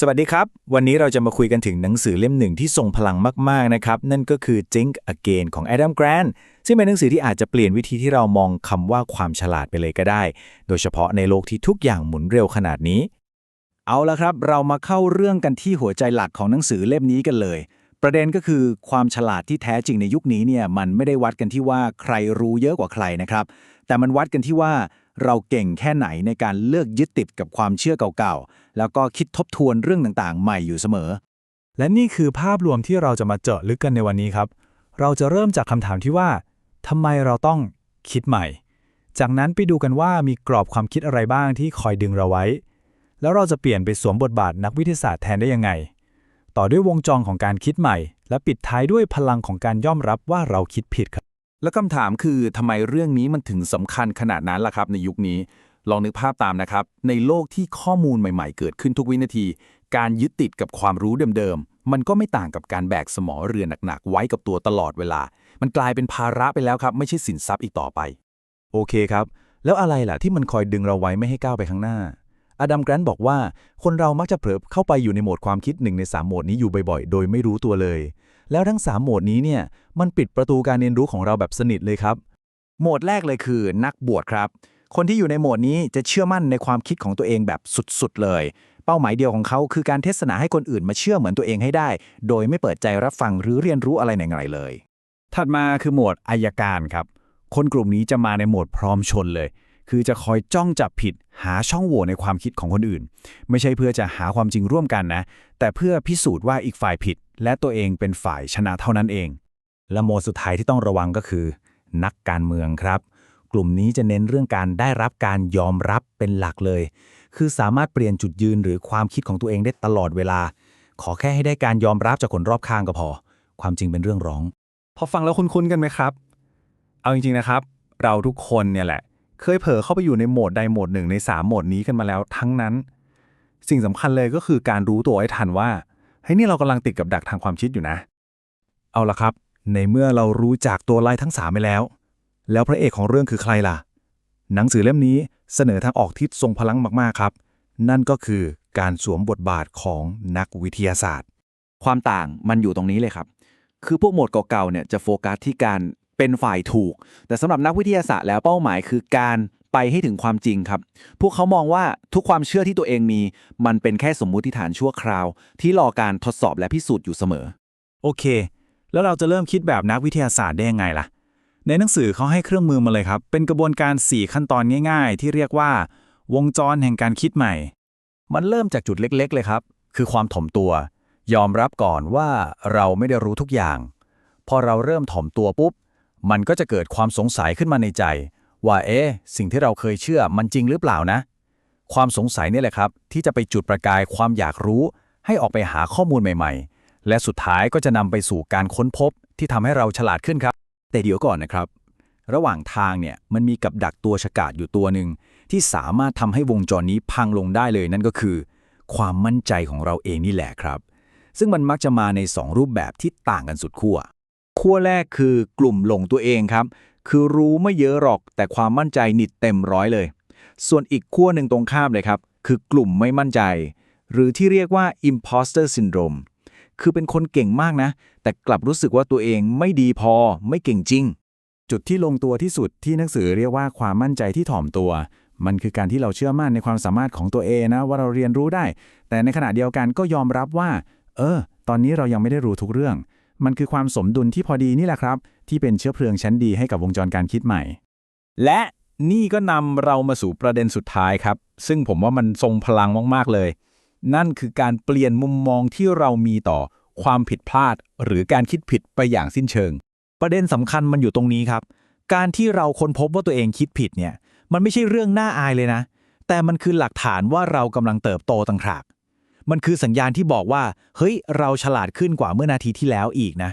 สวัสดีครับ วันนี้เราจะมาคุยกันถึงหนังสือเล่มหนึ่งที่ทรงพลังมาก ๆ นะครับ นั่นก็คือ Think Again ของ Adam Grant ซึ่งเป็นหนังสือที่อาจจะเปลี่ยนวิธีที่เรามองคำว่าความฉลาดไปเลยก็ได้ โดยเฉพาะในโลกที่ทุกอย่างหมุนเร็วขนาดนี้ เอาละครับ เรามาเข้าเรื่องกันที่หัวใจหลักของหนังสือเล่มนี้กันเลย ประเด็นก็คือความฉลาดที่แท้จริงในยุคนี้เนี่ยมันไม่ได้วัดกันที่ว่าใครรู้เยอะกว่าใครนะครับ แต่มันวัดกันที่ว่า เราเก่งแค่ไหนในการเลือกยึดติดกับความเชื่อเก่าๆ แล้วก็คิดทบทวนเรื่องต่างๆ ใหม่อยู่เสมอ และนี่คือภาพรวมที่เราจะมาเจาะลึกกันในวันนี้ครับ เราจะเริ่มจากคำถามที่ว่าทำไมเราต้องคิดใหม่ จากนั้นไปดูกันว่ามีกรอบความคิดอะไรบ้างที่คอยดึงเราไว้ แล้วเราจะเปลี่ยนไปสวมบทบาทนักวิทยาศาสตร์แทนได้ยังไง ต่อด้วยวงจรของการคิดใหม่ และปิดท้ายด้วยพลังของการยอมรับว่าเราคิดผิดครับ แล้วคำถามคือทำไมเรื่องนี้มันถึงสำคัญขนาดนั้นล่ะครับ ในยุคนี้ ลองนึกภาพตามนะครับ ในโลกที่ข้อมูลใหม่ๆ เกิดขึ้นทุกวินาที การยึดติดกับความรู้เดิมๆ มันก็ไม่ต่างกับการแบกสมอเรือหนักๆ ไว้กับตัวตลอดเวลา มันกลายเป็นภาระไปแล้วครับ ไม่ใช่สินทรัพย์อีกต่อไป โอเคครับ แล้วอะไรล่ะที่มันคอยดึงเราไว้ไม่ให้ก้าวไปข้างหน้า อดัมแกรนต์บอกว่า คนเรามักจะเผลอเข้าไปอยู่ในโหมดความคิดหนึ่งในสามโหมดนี้อยู่บ่อยๆ โดยไม่รู้ตัวเลย แล้วทั้งสามโหมดนี้เนี่ยมันปิดประตูการเรียนรู้ของเราแบบสนิทเลยครับ โหมดแรกเลยคือนักบวชครับ คนที่อยู่ในโหมดนี้จะเชื่อมั่นในความคิดของตัวเองแบบสุดๆเลย เป้าหมายเดียวของเขาคือการเทศนาให้คนอื่นมาเชื่อเหมือนตัวเองให้ได้ โดยไม่เปิดใจรับฟังหรือเรียนรู้อะไรไหนๆเลย ถัดมาคือโหมดอายการครับ คนกลุ่มนี้จะมาในโหมดพร้อมชนเลย คือจะคอยจ้องจับผิดหาช่องโหว่ในความคิดของคนอื่น ไม่ใช่เพื่อจะหาความจริงร่วมกันนะ แต่เพื่อพิสูจน์ว่าอีกฝ่ายผิด และตัวเองเป็นฝ่ายชนะเท่านั้นเอง และโหมดสุดท้ายที่ต้องระวังก็คือ นักการเมืองครับ กลุ่มนี้จะเน้นเรื่องการได้รับการยอมรับเป็นหลักเลย คือสามารถเปลี่ยนจุดยืนหรือความคิดของตัวเองได้ตลอดเวลา ขอแค่ให้ได้การยอมรับจากคนรอบข้างก็พอ ความจริงเป็นเรื่องร้อง พอฟังแล้วคุ้นๆกันไหมครับ เอาจริงๆนะครับ เราทุกคนเนี่ยแหละ เคยเผลอเข้าไปอยู่ในโหมดใดโหมดหนึ่งใน 3 โหมดนี้กันมาแล้วทั้งนั้น สิ่งสำคัญเลยก็คือการรู้ตัวให้ทันว่าเฮ้ยนี่เรากำลังติดกับดักทางความคิดอยู่นะ เอาละครับ ในเมื่อเรารู้จากตัวไล่ทั้งสามไปแล้ว แล้วพระเอกของเรื่องคือใครล่ะ หนังสือเล่มนี้เสนอทางออกที่ทรงพลังมากๆครับ นั่นก็คือการสวมบทบาทของนักวิทยาศาสตร์ ความต่างมันอยู่ตรงนี้เลยครับ คือพวกโหมดเก่าๆเนี่ยจะโฟกัสที่การ เป็นฝ่ายถูก แต่สำหรับนักวิทยาศาสตร์แล้วเป้าหมายคือการไปให้ถึงความจริงครับ พวกเขามองว่าทุกความเชื่อที่ตัวเองมี มันเป็นแค่สมมุติฐานชั่วคราว ที่รอการทดสอบและพิสูจน์อยู่เสมอ โอเค แล้วเราจะเริ่มคิดแบบนักวิทยาศาสตร์ได้ยังไงล่ะ ในหนังสือเขาให้เครื่องมือมาเลยครับ เป็นกระบวนการ 4 ขั้นตอนง่าย ๆ ที่เรียกว่า วงจรแห่งการคิดใหม่ มันเริ่มจากจุดเล็ก ๆ เลยครับ คือความถ่อมตัว ยอมรับก่อนว่าเราไม่ได้รู้ทุกอย่าง พอเราเริ่มถ่อมตัวปุ๊บ มันก็จะเกิดความสงสัยขึ้นมาในใจ ว่าเอ๊ะสิ่งที่เราเคยเชื่อมันจริงหรือเปล่านะ ความสงสัยนี่แหละครับ ที่จะไปจุดประกายความอยากรู้ ให้ออกไปหาข้อมูลใหม่ ๆ และสุดท้ายก็จะนำไปสู่การค้นพบที่ทำให้เราฉลาดขึ้นครับ แต่เดี๋ยวก่อนนะครับ ระหว่างทางเนี่ยมันมีกับดักตัวฉกาจอยู่ตัวหนึ่งที่สามารถทำให้วงจรนี้พังลงได้เลยนั่นก็คือ ความมั่นใจของเราเองนี่แหละครับ ซึ่งมันมักจะมาใน 2 รูปแบบที่ต่างกันสุดขั้ว ขั้วแรกคือกลุ่มหลงตัวเองครับ คือรู้ไม่เยอะหรอก แต่ความมั่นใจนิดเต็มร้อยเลย ส่วนอีกขั้วหนึ่งตรงข้ามเลยครับ คือกลุ่มไม่มั่นใจ หรือที่เรียกว่า imposter syndrome คือเป็นคนเก่งมากนะ แต่กลับรู้สึกว่าตัวเองไม่ดีพอไม่เก่งจริง จุดที่ลงตัวที่สุดที่หนังสือเรียกว่าความมั่นใจที่ถ่อมตัว มันคือการที่เราเชื่อมั่นในความสามารถของตัวเองนะ ว่าเราเรียนรู้ได้ แต่ในขณะเดียวกันก็ยอมรับว่า เออ ตอนนี้เรายังไม่ได้รู้ทุกเรื่อง มันคือความสมดุลที่พอดีนี่แหละครับ ที่เป็นเชื้อเพลิงชั้นดีให้กับวงจรการคิดใหม่ และนี่ก็นำเรามาสู่ประเด็นสุดท้ายครับ ซึ่งผมว่ามันทรงพลังมากๆเลย นั่นคือการเปลี่ยนมุมมองที่เรามีต่อความผิดพลาด หรือการคิดผิดไปอย่างสิ้นเชิง ประเด็นสำคัญมันอยู่ตรงนี้ครับ การที่เราค้นพบว่าตัวเองคิดผิดเนี่ย มันไม่ใช่เรื่องน่าอายเลยนะ แต่มันคือหลักฐานว่าเรากำลังเติบโตต่างหาก มันคือสัญญาณที่บอกว่า เฮ้ย เราฉลาดขึ้นกว่าเมื่อนาทีที่แล้วอีกนะ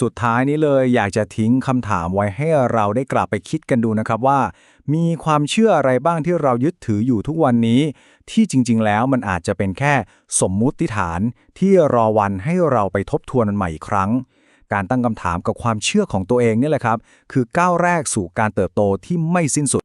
สุดท้ายนี้เลยอยากจะทิ้งคำถามไว้ให้เราได้กลับไปคิดกันดูนะครับว่า มีความเชื่ออะไรบ้างที่เรายึดถืออยู่ทุกวันนี้ ที่จริง ๆ แล้วมันอาจจะเป็นแค่สมมุติฐานที่รอวันให้เราไปทบทวนมันใหม่อีกครั้งการตั้งคำถามกับความเชื่อของตัวเองนี่แหละครับ คือก้าวแรกสู่การเติบโตที่ไม่สิ้นสุด